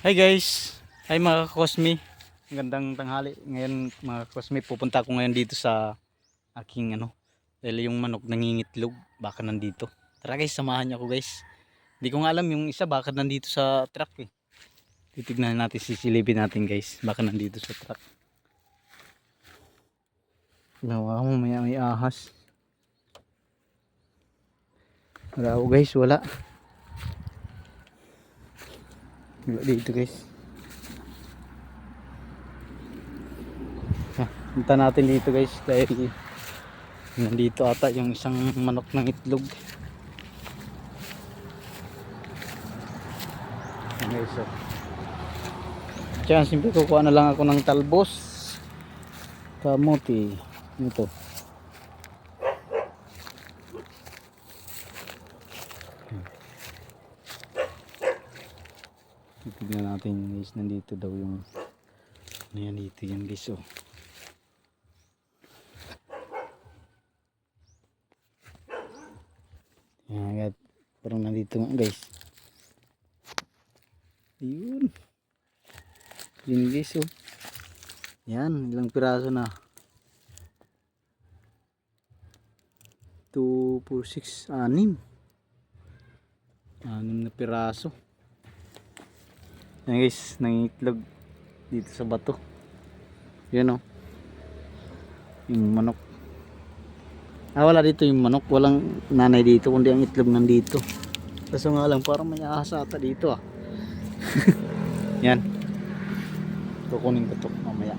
Hi guys! Hi mga kakosmi. Magandang tanghali. Ngayon mga kakosmi, pupunta ako ngayon dito sa aking ano. Dahil yung manok nangingitlog. Baka nandito. Tara guys, samahan niyo ako guys. Hindi ko nga alam yung isa baka nandito sa truck eh. Titignan natin, sisilipin natin guys. Baka nandito sa truck. Gawa mo, may, may ahas. Wala ako guys, wala. Wala dito guys. Ah, punta natin dito guys dahil nandito ata yung isang manok ng itlog. Ayan guys. Oh. Tsaka simple kukuha na lang ako ng talbos. Kamuti. Ito. Titignan natin guys, nandito daw yung ano yan dito yan guys oh. Yan. Parang nandito nga guys. Ayun. Yun guys oh. Yan, ilang piraso na. 2, 4, 6, 6. Anim na piraso. Yan guys, nangitlog dito sa bato. Yan o. Yung manok. Ah, wala dito yung manok. Walang nanay dito, kundi ang itlog nandito. Kaso nga lang, parang may ahas ata dito ah. Yan. Kukunin ko to mamaya.